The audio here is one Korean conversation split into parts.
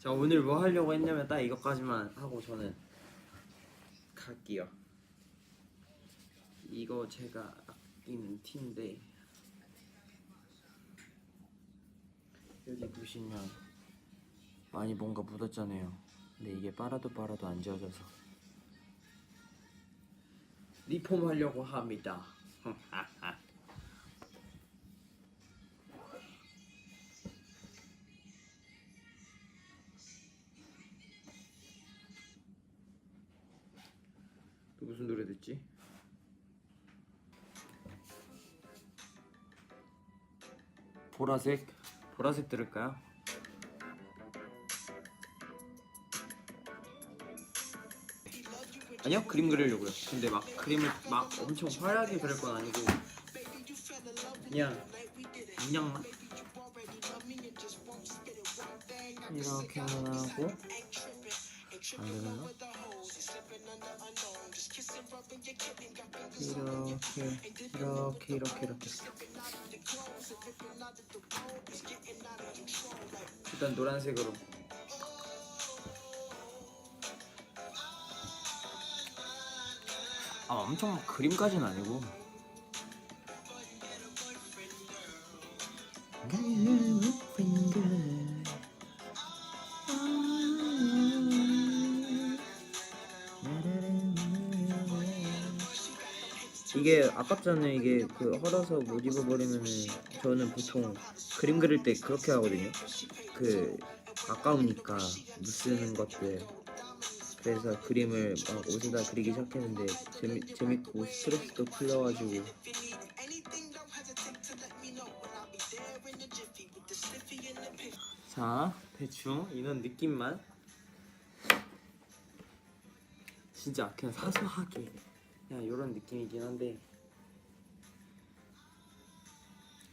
자 오늘 뭐 하려고 했냐면 딱 이것까지만 하고 저는 갈게요. 이거 제가 아끼는 티인데 여기 보시면 많이 뭔가 묻었잖아요. 근데 이게 빨아도 빨아도 안 지워져서 리폼 하려고 합니다. 무슨 노래 듣지? 보라색 보라색 들을까요? 아니요 그림 그리려고요 근데 막 그림을 막 엄청 화려하게 그릴 건 아니고 그냥 그냥만 이렇게 하고 안 되나? 이렇게 이렇게 이렇게 이렇게 일단 노란색으로. 아 엄청 막 그림까지는 아니고 이게 아깝잖아요. 이게 그 헐어서 못 입어버리면은 저는 보통 그림 그릴 때 그렇게 하거든요. 그 아까우니까 못 쓰는 것들. 그래서 그림을 막 옷에다 그리기 시작했는데 재미, 재밌고 스트레스도 풀려가지고. 자 대충 이런 느낌만. 진짜 그냥 사소하게 그냥 이런 느낌이긴 한데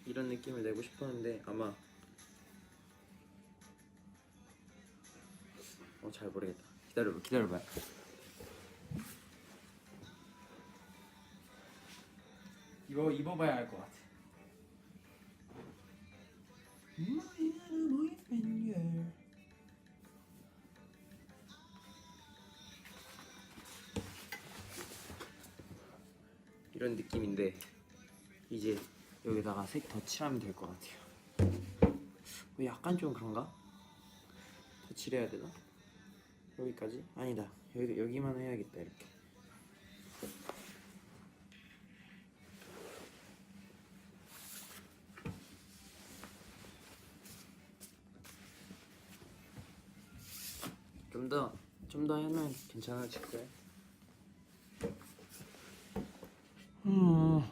이런 느낌을 내고 싶었는데 아마 어 잘 모르겠다. 기다려봐 기다려봐 이거 입어봐야 알 것 같아 이런 느낌인데 이제 여기다가 색 더 칠하면 될 것 같아요. 어, 약간 좀 그런가? 더 칠해야 되나? 여기까지? 아니다. 여기 여기만 해야겠다 이렇게. 좀더좀더 하면 괜찮아질 거예요. Mm.